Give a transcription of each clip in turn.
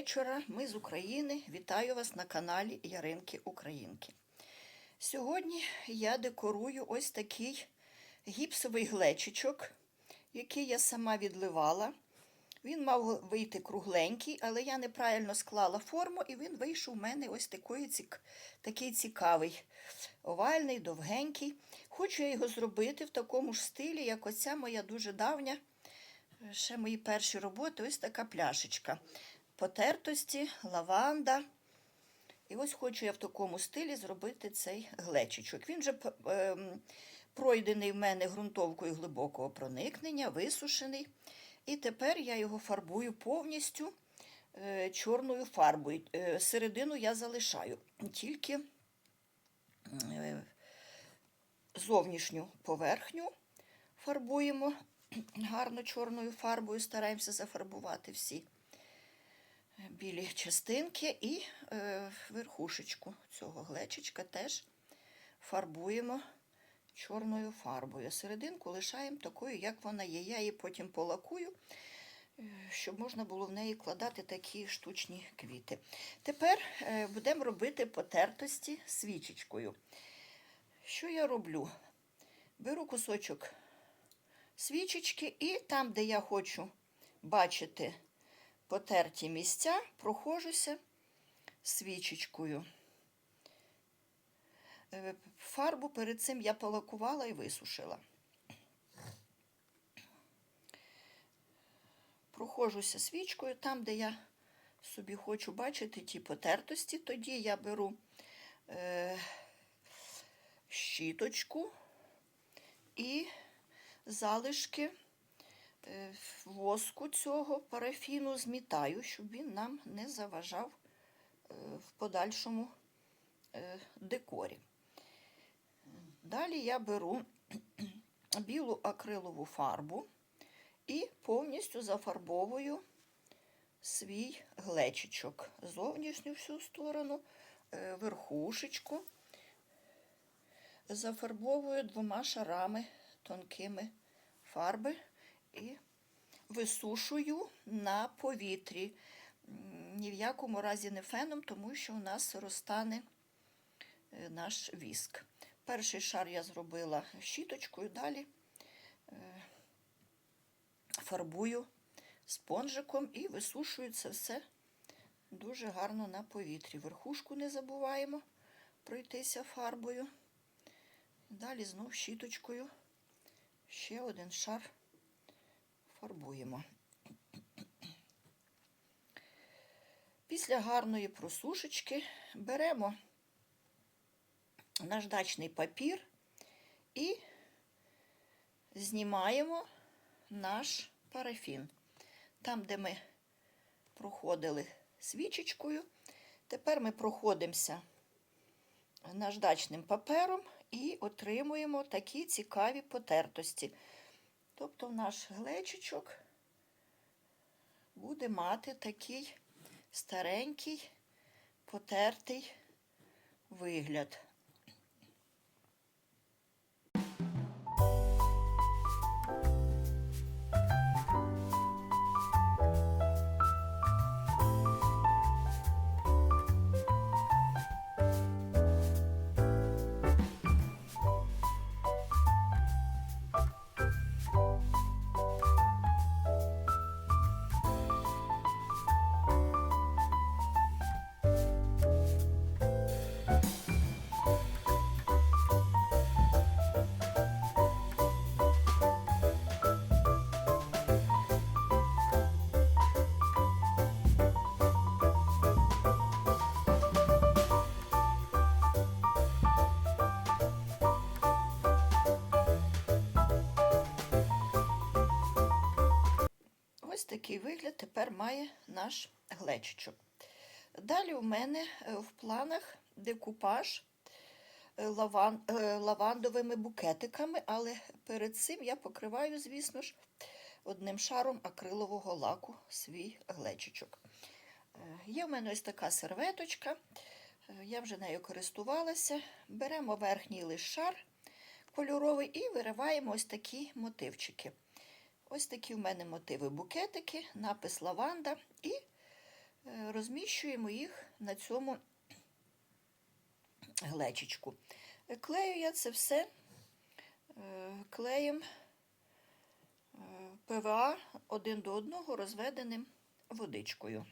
вечора. Ми з України. Вітаю вас на каналі Яринки Українки. Сьогодні я декорую ось такий гіпсовий глечичок, який я сама відливала. Він мав вийти кругленький, але я неправильно склала форму, і він вийшов у мене ось такий, такий цікавий, овальний, довгенький. Хочу я його зробити в такому ж стилі, як оця моя дуже давня, ще мої перші роботи, ось така пляшечка. Потертості, лаванда. І ось хочу я в такому стилі зробити цей глечичок. Він вже е, пройдений в мене ґрунтовкою глибокого проникнення, висушений. І тепер я його фарбую повністю е, чорною фарбою. Е, середину я залишаю, тільки е, зовнішню поверхню фарбуємо гарно чорною фарбою, стараємося зафарбувати всі білі частинки і е, верхушечку цього глечичка теж фарбуємо чорною фарбою. Серединку лишаємо такою, як вона є. Я її потім полакую, е, щоб можна було в неї кладати такі штучні квіти. Тепер е, будемо робити потертості свічечкою. Що я роблю? Беру кусочок свічечки і там, де я хочу бачити потерті місця, прохожуся свічечкою. Е, Фарбу перед цим я полакувала і висушила. Прохожуся свічкою там, де я собі хочу бачити ті потертості, тоді я беру е, щіточку і залишки воску цього парафіну змітаю, щоб він нам не заважав е, в подальшому е, декорі. Далі я беру білу акрилову фарбу і повністю зафарбовую свій глечичок. Зовнішню всю сторону, е, верхушечку. Зафарбовую двома шарами тонкими фарби і висушую на повітрі. Ні в якому разі не феном, тому що у нас розтане е, наш віск. Перший шар я зробила щіточкою, далі е, фарбую спонжиком і висушую це все дуже гарно на повітрі. Верхушку не забуваємо пройтися фарбою. Далі знов щіточкою ще один шар фарбуємо. Після гарної просушечки беремо наждачний папір і знімаємо наш парафін. Там, де ми проходили свічечкою, тепер ми проходимося наждачним папером і отримуємо такі цікаві потертості. Тобто наш глечичок буде мати такий старенький потертий вигляд. Такий вигляд тепер має наш глечичок. Далі у мене е, в планах декупаж е, лаван, е, лавандовими букетиками, але перед цим я покриваю, звісно ж, одним шаром акрилового лаку свій глечичок. Є в мене ось така серветочка, я вже нею користувалася. Беремо верхній лише шар кольоровий і вириваємо ось такі мотивчики. Ось такі в мене мотиви букетики, напис лаванда і е, розміщуємо їх на цьому глечичку. Е, Клею я це все е, клеєм е, ПВА один до одного розведеним водичкою.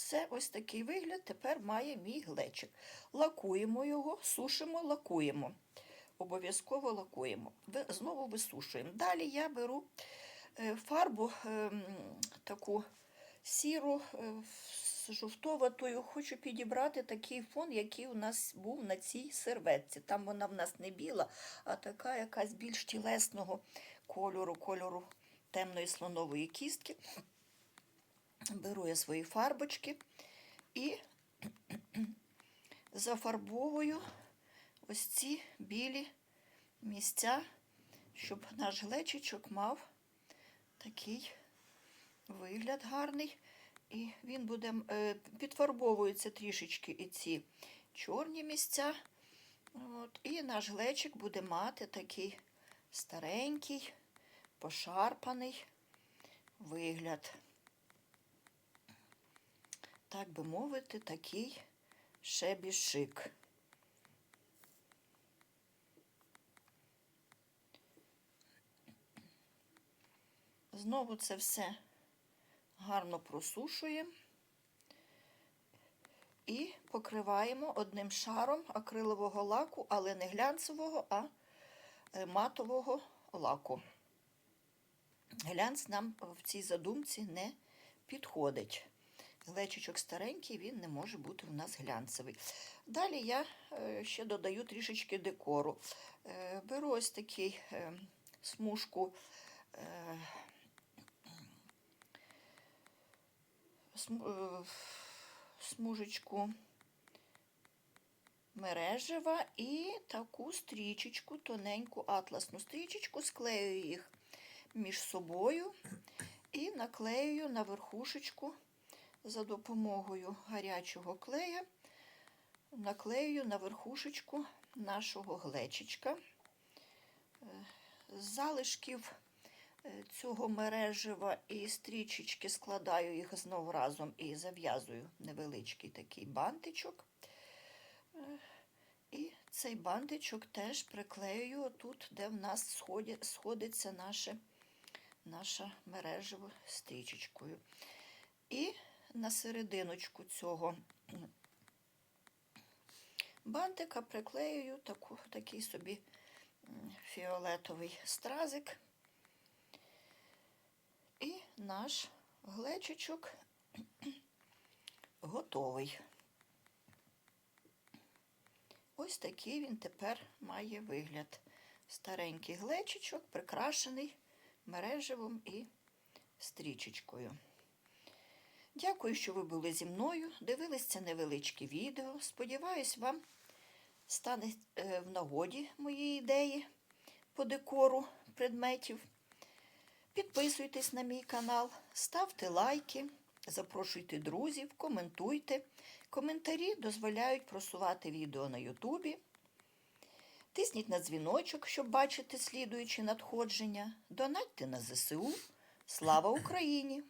Все, ось такий вигляд тепер має мій глечик. Лакуємо його, сушимо, лакуємо. Обов'язково лакуємо. Знову висушуємо. Далі я беру е, фарбу ем, таку сіру, е, з жовтоватою. Хочу підібрати такий фон, який у нас був на цій серветці. Там вона в нас не біла, а така якась більш тілесного кольору, кольору темної слонової кістки. Беру я свої фарбочки і зафарбовую ось ці білі місця, щоб наш глечичок мав такий вигляд гарний. І він буде е, підфарбовуються трішечки і ці чорні місця. От, і наш глечик буде мати такий старенький, пошарпаний вигляд так би мовити, такий шебішик. Знову це все гарно просушуємо і покриваємо одним шаром акрилового лаку, але не глянцевого, а е, матового лаку. Глянц нам в цій задумці не підходить. Глечичок старенький, він не може бути у нас глянцевий. Далі я е, ще додаю трішечки декору. Е, Беру ось такий е, смужку см- смужечку мережева і таку стрічечку, тоненьку атласну стрічечку, склею їх між собою і наклею на верхушечку за допомогою гарячого клея наклею на верхушечку нашого глечичка. Е, З залишків е, цього мережева і стрічечки складаю їх знову разом і зав'язую невеличкий такий бантичок. Е, І цей бантичок теж приклею тут, де в нас сходиться наше, наша мережева стрічечкою. І на серединочку цього бантика приклеюю таку, такий собі фіолетовий стразик. І наш глечичок готовий. Ось такий він тепер має вигляд. Старенький глечичок, прикрашений мереживом і стрічечкою. Дякую, що ви були зі мною. Дивились це невеличке відео. Сподіваюсь, вам стане е, в нагоді мої ідеї по декору предметів. Підписуйтесь на мій канал, ставте лайки, запрошуйте друзів, коментуйте. Коментарі дозволяють просувати відео на Ютубі. Тисніть на дзвіночок, щоб бачити слідуючі надходження. Донатьте на ЗСУ. Слава Україні!